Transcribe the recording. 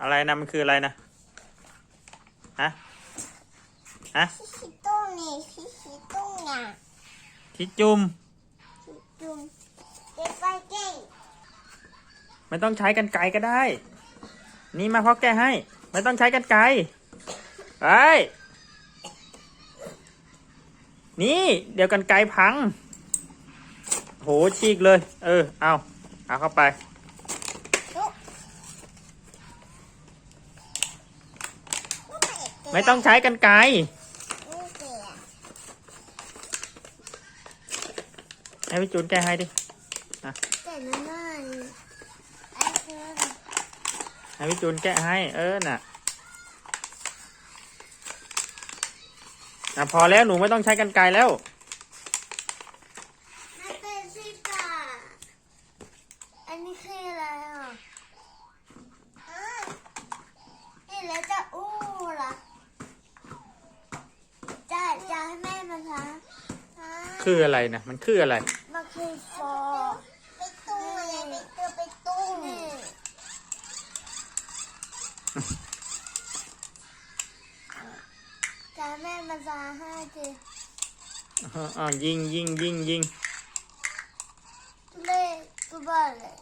อะไรนะมันคืออะไรนะฮะฮะพี่ชิตุ้งนี่พี่ชิตุ้งน่ะทิจุมจุ่มเด็กไปเก่งไม่ต้องใช้กันไกรก็ได้ นี่มาพ่อแก้ให้ ไม่ต้องใช้กันไกรไปนี่เดี๋ยวกันไกรพัง โหฉีกเลย เออเอาเอาเข้าไป ไม่ต้องใช้กันไกรไม่เสียให้พี่จูนแก้ให้ดิแต่นั่นน่ะไอ้คือให้พี่จูนแกะให้ เออน่ะอะพอแล้วหนูไม่ต้องใช้กันไกรแล้วมันเป็นซิกาอันนี้คืออะไรอะอ้าวนี่แล้วจะอู้ล่ะจะจะให้แม่มาทำอ่า คืออะไรนะ มันคืออะไร มันคือฟอไปตุ้งอะไรไปเตือไปตุ้งนี่จะให้แม่มาทำให้จีอ่ายิงยิงยิงยิงเล่กูบ้าเลย